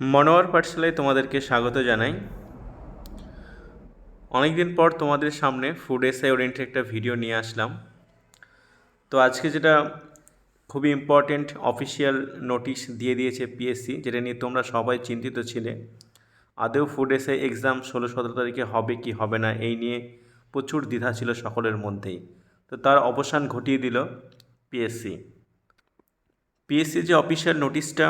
মনোয়ার পাঠশালায় তোমাদেরকে স্বাগত জানাই। অনেকদিন পর তোমাদের সামনে ফুড এসআই ওরিয়েন্টেড একটা ভিডিও নিয়ে আসলাম। তো আজকে যেটা খুবই ইম্পর্টেন্ট অফিসিয়াল নোটিশ দিয়ে দিয়েছে পিএসসি যেটা নিয়ে তোমরা সবাই চিন্তিত ছিলে। আদৌ ফুড এসআই এক্সাম ষোলো সতেরো তারিখে হবে কি হবে না, এই নিয়ে প্রচুর দ্বিধা ছিল সকলের মধ্যেই। তো তার অবসান ঘটিয়ে দিল পিএসসি পিএসসি যে অফিসিয়াল নোটিশটা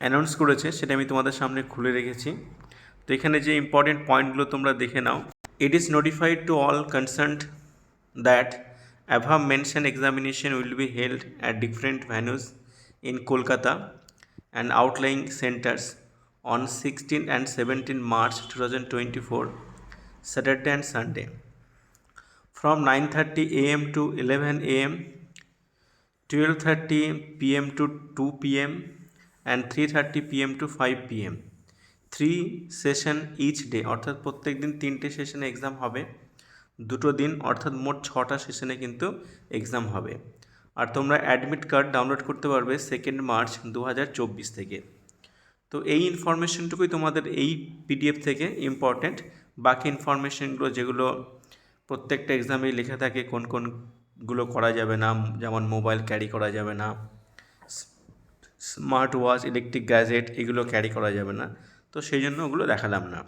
অ্যানাউন্স করেছে, সেটা আমি তোমাদের সামনে খুলে রেখেছি। তো এখানে যে ইম্পর্টেন্ট পয়েন্টগুলো তোমরা দেখে নাও। It is notified to all concerned that above mention examination will be held at different venues in Kolkata and outlying centres on sixteen and seventeen March two thousand twenty four Saturday and Sunday from 9:30 am to 11 am 12:30 pm to 2 pm and 3:30 pm to 5 pm three session each day অর্থাৎ প্রত্যেক দিন তিনটে সেশনে exam হবে। দুটো দিন, অর্থাৎ মোট ছটা সেশনে কিন্তু এক্সাম হবে। আর তোমরা অ্যাডমিট কার্ড ডাউনলোড করতে পারবে সেকেন্ড মার্চ দু হাজার চব্বিশ থেকে। তো এই ইনফরমেশনটুকুই তোমাদের এই পিডিএফ থেকে ইম্পর্ট্যান্ট বাকি ইনফরমেশনগুলো যেগুলো প্রত্যেকটা এক্সামেই লেখা থাকে, কোন কোনগুলো করা যাবে না, যেমন মোবাইল ক্যারি করা যাবে না। স্মার্ট ওয়াচ, ইলেকট্রিক গ্যাজেট এগুলো ক্যারি করা যাবে না। তো সেই জন্য ওগুলো দেখালাম না।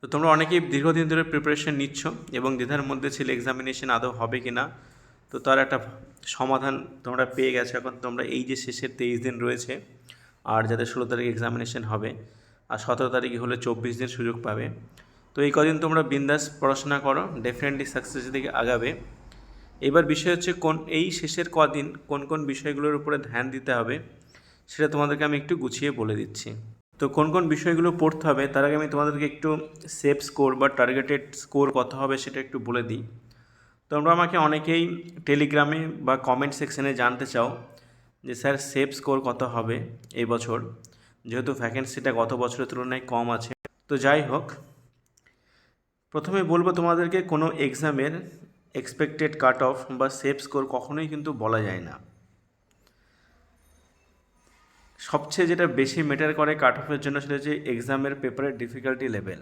তো তোমরা অনেকেই দীর্ঘদিন ধরে প্রিপারেশন নিচ্ছ এবং দ্বিধার মধ্যে ছিল এক্সামিনেশন আদৌ হবে কি না তো তার একটা সমাধান তোমরা পেয়ে গেছো এখন। তোমরা এই যে শেষের তেইশ দিন রয়েছে, আর যাদের ষোলো তারিখ এক্সামিনেশন হবে, আর সতেরো তারিখে হলে চব্বিশ দিন সুযোগ পাবে। তো এই কদিন তোমরা বিন্দাস পড়াশোনা করো ডেফিনেটলি সাকসেসের দিকে আগাবে। এবার বিষয় হচ্ছে কোন, এই শেষের কদিন কোন কোন বিষয়গুলোর উপরে ধ্যান দিতে হবে সেটা তোমাদেরকে আমি একটু গুছিয়ে বলে দিচ্ছি। তো কোন কোন বিষয়গুলো পড়তে হবে তার আগে আমি তোমাদেরকে একটু সেফ স্কোর বা টার্গেটেড স্কোর কত হবে সেটা একটু বলে দিই। তোমরা আমাকে অনেকেই টেলিগ্রামে বা কমেন্ট সেকশনে জানতে চাও যে স্যার সেফ স্কোর কত হবে এই বছর? যেহেতু ভ্যাকেন্সিটা গত বছরের তুলনায় কম আছে। তো যাই হোক, প্রথমে বলব তোমাদেরকে কোনো এক্সামের এক্সপেক্টেড কাট অফ বা সেফ স্কোর কখনোই কিন্তু বলা যায় না। সবচেয়ে যেটা বেশি মেটার করে কাট অফের জন্য সেটা হচ্ছে এক্সামের পেপারের ডিফিকাল্টি লেভেল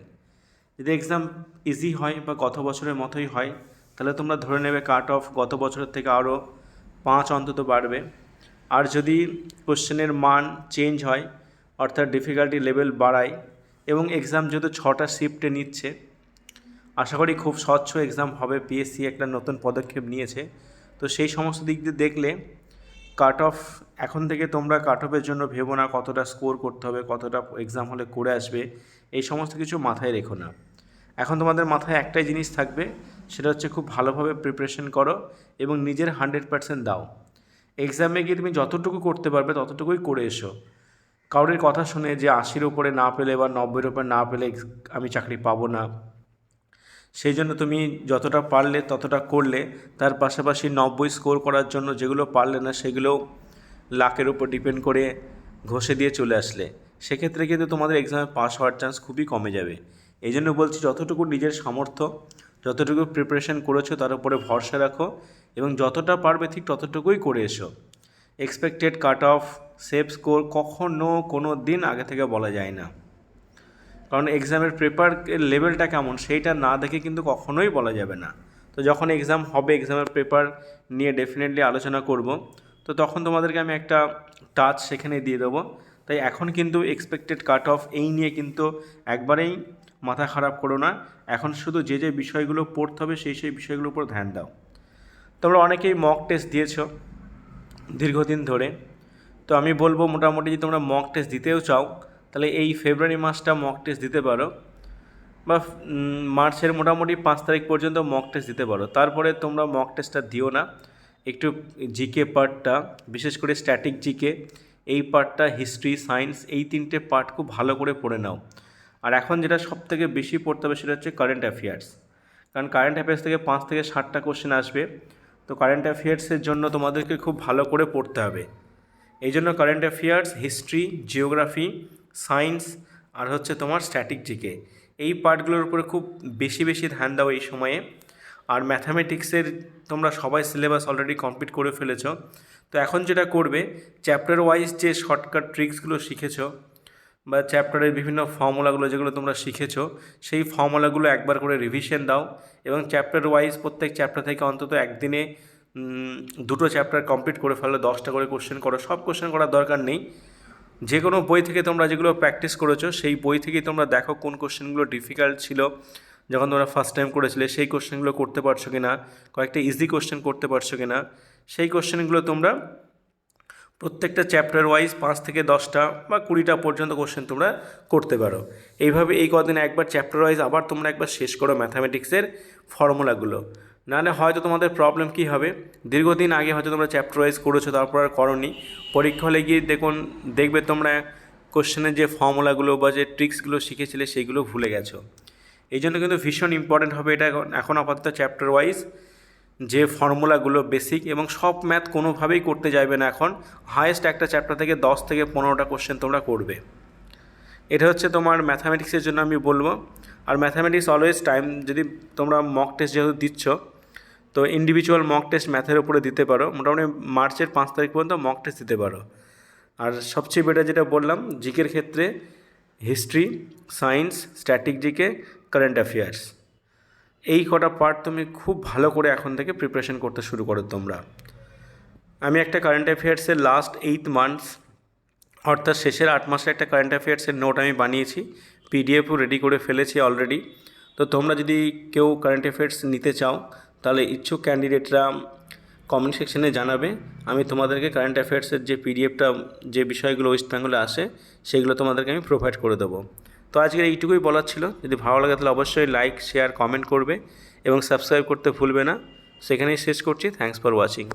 যদি এক্সাম ইজি হয় বা গত বছরের মতোই হয়, তাহলে তোমরা ধরে নেবে কাট অফ গত বছরের থেকে আরও পাঁচ অন্তত বাড়বে। আর যদি কোশ্চেনের মান চেঞ্জ হয়, অর্থাৎ ডিফিকাল্টি লেভেল বাড়ায় এবং এক্সাম যেহেতু ছটা শিফটে নিচ্ছে আশা করি খুব স্বচ্ছ এক্সাম হবে পিএসসি একটা নতুন পদক্ষেপ নিয়েছে। তো সেই সমস্ত দিক দিয়ে দেখলে কাট অফ এখন থেকে তোমরা কাট অফের জন্য ভেবো না কতটা স্কোর করতে হবে, কতটা এক্সাম হলে করে আসবে, এই সমস্ত কিছু মাথায় রেখো না। এখন তোমাদের মাথায় একটাই জিনিস থাকবে, সেটা হচ্ছে খুব ভালোভাবে প্রিপারেশন করো এবং নিজের হান্ড্রেড পার্সেন্ট দাও। এক্সামে গিয়ে তুমি যতটুকু করতে পারবে ততটুকুই করে এসো। কারোর কথা শুনে যে আশির উপরে না পেলে বা নব্বইয়ের উপরে না পেলে আমি চাকরি পাবো না সেই জন্য তুমি যতটা পারলে, ততটা করলে, তার পাশাপাশি নব্বই স্কোর করার জন্য যেগুলো পারলে না, সেগুলো লাখের উপর ডিপেন্ড করে ঘষে দিয়ে চলে আসলে। সেক্ষেত্রে কিন্তু তোমাদের এক্সামে পাস হওয়ার চান্স খুবই কমে যাবে। এই জন্য বলছি, যতটুকু নিজের সামর্থ্য, যতটুকু প্রিপারেশন করেছ, তার উপরে ভরসা রাখো এবং যতটা পারবে ঠিক ততটুকুই করে এসো। Expected cut off safe score কখনও কোনো দিন আগে থেকে বলা যায় না। কারণ এক্সামের পেপার লেভেলটা কেমন সেইটা না দেখে কিন্তু কখনোই বলা যাবে না। তো যখন এক্সাম হবে এক্সামের পেপার নিয়ে ডেফিনেটলি আলোচনা করব, তো তখন তোমাদেরকে আমি একটা টাচ সেখানে দিয়ে দেবো। তাই এখন কিন্তু এক্সপেক্টেড কাট অফ এই নিয়ে কিন্তু একবারেই মাথা খারাপ করো না। এখন শুধু যে যে বিষয়গুলো পড়তে হবে, সেই সেই বিষয়গুলোর উপর ধ্যান দাও। তোমরা অনেকেই মক টেস্ট দিয়েছ দীর্ঘদিন ধরে। তো আমি বলব মোটামুটি যদি তোমরা মক টেস্ট দিতেও চাও তাহলে এই ফেব্রুয়ারি মাসটা মক টেস্ট দিতে পারো বা মার্চের মোটামুটি পাঁচ তারিখ পর্যন্ত মক টেস্ট দিতে পারো। তারপরে তোমরা মক টেস্টটা দিও না। একটু জিকে পার্টটা বিশেষ করে স্ট্যাটিক জিকে এই পার্টটা হিস্ট্রি সায়েন্স এই তিনটে পার্ট খুব ভালো করে পড়ে নাও। আর এখন যেটা সব থেকে বেশি পড়তে হবে সেটা হচ্ছে কারেন্ট অ্যাফেয়ার্স কারণ কারেন্ট অ্যাফেয়ার্স থেকে পাঁচ থেকে ষাটটা কোশ্চেন আসবে। তো কারেন্ট অ্যাফেয়ার্সের জন্য তোমাদেরকে খুব ভালো করে পড়তে হবে। এই জন্য current affairs history geography science আর হচ্ছে তোমার স্ট্যাটিক জিকে। এই পার্টগুলোর উপরে খুব বেশি বেশি ধ্যান দাও এই সময়ে। আর ম্যাথামেটিক্সের তোমরা সবাই সিলেবাস অলরেডি কমপ্লিট করে ফেলেছো। তো এখন যেটা করবে, চ্যাপ্টার ওয়াইজ যে শর্টকাট ট্রিক্সগুলো শিখেছো বা চ্যাপ্টারের বিভিন্ন ফর্মুলাগুলো যেগুলো তোমরা শিখেছো, সেই ফর্মুলাগুলো একবার করে রিভিশন দাও এবং চ্যাপ্টার ওয়াইজ প্রত্যেক চ্যাপ্টার থেকে অন্তত একদিনে দুটো চ্যাপ্টার কমপ্লিট করে ফেলো, দশটা করে কোশ্চেন করো, সব কোশ্চেন করার দরকার নেই। যে কোনো বই থেকে তোমরা যেগুলো প্র্যাকটিস করেছ, সেই বই থেকেই তোমরা দেখো কোন কোশ্চেনগুলো ডিফিকাল্ট ছিল, যখন তোমরা ফার্স্ট টাইম করেছিলে, সেই কোশ্চেনগুলো করতে পারছ কি না কয়েকটা ইজি কোশ্চেন করতে পারছ কি না সেই কোশ্চেনগুলো তোমরা প্রত্যেকটা চ্যাপ্টার ওয়াইজ পাঁচ থেকে দশটা বা কুড়িটা পর্যন্ত কোশ্চেন তোমরা করতে পারো। এইভাবে এই কদিন একবার চ্যাপ্টার ওয়াইজ আবার তোমরা একবার শেষ করো ম্যাথামেটিক্সের ফর্মুলাগুলো নাহলে হয়তো তোমাদের প্রবলেম কী হবে? দীর্ঘদিন আগে হয়তো তোমরা চ্যাপ্টার ওয়াইজ করেছ, তারপর আর করনি। পরীক্ষা হলে গিয়ে দেখুন, দেখবে তোমরা কোশ্চেনের যে ফর্মুলাগুলো বা যে ট্রিক্সগুলো শিখেছিলে সেইগুলো ভুলে গেছো। এই জন্য কিন্তু ভীষণ ইম্পর্ট্যান্ট হবে এটা এখন আপাতত চ্যাপ্টার ওয়াইজ যে ফর্মুলাগুলো বেসিক এবং সব ম্যাথ কোনোভাবেই করতে যাবে না এখন। হায়েস্ট একটা চ্যাপ্টার থেকে দশ থেকে পনেরোটা কোশ্চেন তোমরা করবে। এটা হচ্ছে তোমার ম্যাথামেটিক্সের জন্য আমি বলব। আর ম্যাথামেটিক্স অলওয়েজ টাইম যদি তোমরা মক টেস্ট যেহেতু দিচ্ছ তো ইন্ডিভিজুয়াল মক টেস্ট ম্যাথের উপরে দিতে পারো। মোটামুটি মার্চের পাঁচ তারিখ পর্যন্ত মক টেস্ট দিতে পারো। আর সবচেয়ে বেটার যেটা বললাম, জিকের ক্ষেত্রে history science static GK current affairs এই কটা পার্ট তুমি খুব ভালো করে এখন থেকে প্রিপারেশন করতে শুরু করো তোমরা। আমি একটা কারেন্ট অ্যাফেয়ার্সের লাস্ট এইট মান্থস অর্থাৎ শেষের আট মাসের একটা কারেন্ট অ্যাফেয়ার্সের নোট আমি বানিয়েছি। পিডিএফও রেডি করে ফেলেছি অলরেডি তো তোমরা যদি কেউ কারেন্ট অ্যাফেয়ার্স নিতে চাও তাহলে ইচ্ছুক ক্যান্ডিডেটরা কমেন্ট সেকশনে জানাবে। আমি তোমাদেরকে কারেন্ট অ্যাফেয়ার্সের যে পিডিএফটা যে বিষয়গুলো ওয়েস্ট বেঙ্গলে আসে, সেগুলো তোমাদেরকে আমি প্রোভাইড করে দেবো। তো আজকে এইটুকুই বলার ছিল। যদি ভালো লাগে তাহলে অবশ্যই লাইক শেয়ার কমেন্ট করবে এবং সাবস্ক্রাইব করতে ভুলবে না। সেখানেই শেষ করছি। Thanks for watching